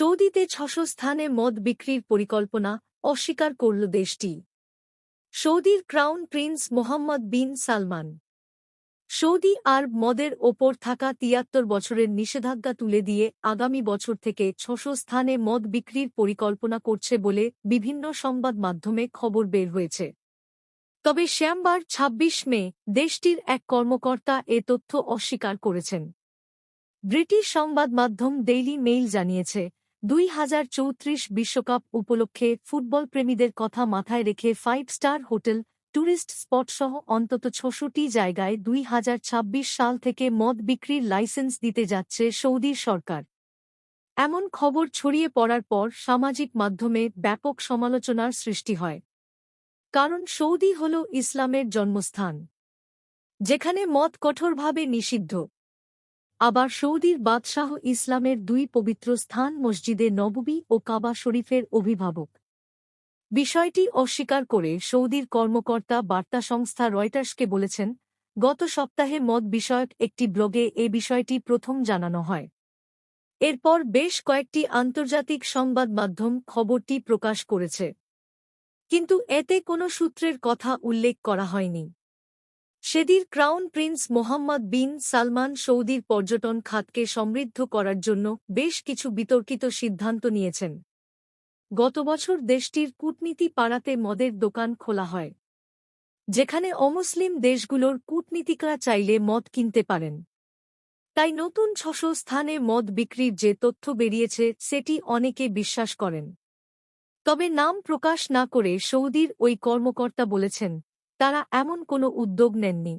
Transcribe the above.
সৌদিতে ছশো স্থানে মদ বিক্রির পরিকল্পনা অস্বীকার করল দেশটি। সৌদির crown prince Mohammed bin Salman. Saudi আরব মদের ওপর থাকা তিয়াত্তর বছরের নিষেধাজ্ঞা তুলে দিয়ে আগামী বছর থেকে ছশো স্থানে মদ বিক্রির পরিকল্পনা করছে বলে বিভিন্ন সংবাদ মাধ্যমে খবর বের হয়েছে। তবে শ্যামবার ২৬ মে দেশটির এক কর্মকর্তা এ তথ্য অস্বীকার করেছেন। ব্রিটিশ সংবাদ মাধ্যম ডেইলি মেইল জানিয়েছে দুই হাজার চৌত্রিশ বিশ্বকাপ উপলক্ষে ফুটবল প্রেমীদের কথা মাথায় রেখে ফাইভ স্টার হোটেল ট্যুরিস্ট স্পটসহ অন্তত ছশোটি জায়গায় দুই হাজার ছাব্বিশ সাল থেকে মদ বিক্রির লাইসেন্স দিতে যাচ্ছে সৌদি সরকার। এমন খবর ছড়িয়ে পড়ার পর সামাজিক মাধ্যমে ব্যাপক সমালোচনার সৃষ্টি হয়। কারণ সৌদি হল ইসলামের জন্মস্থান, যেখানে মদ কঠোরভাবে নিষিদ্ধ। আবার সৌদির বাদশাহ ইসলামের দুই পবিত্র স্থান মসজিদে নববী ও কাবা শরীফের অভিভাবক। বিষয়টি অস্বীকার করে সৌদির কর্মকর্তা বার্তা সংস্থা রয়টার্সকে বলেছেন, গত সপ্তাহে মদ বিষয়ক একটি ব্লগে এ বিষয়টি প্রথম জানানো হয়। এরপর বেশ কয়েকটি আন্তর্জাতিক সংবাদ মাধ্যম খবরটি প্রকাশ করেছে। কিন্তু এতে কোনো সূত্রের কথা উল্লেখ করা হয়নি। সেদির crown prince Mohammed bin Salman সৌদির পর্যটন খাতকে সমৃদ্ধ করার জন্য বেশ কিছু বিতর্কিত সিদ্ধান্ত নিয়েছেন। গত বছর দেশটির কূটনীতি পাড়াতে মদের দোকান খোলা হয়। যেখানে অমুসলিম দেশগুলোর কূটনীতিকরা চাইলে মদ কিনতে পারেন। তাই নতুন ছশো স্থানে মদ বিক্রির যে তথ্য বেরিয়েছে, সেটি অনেকে বিশ্বাস করেন। তবে নাম প্রকাশ না করে সৌদির ওই কর্মকর্তা বলেছেন তারা এমন কোনো উদ্যোগ নেননি।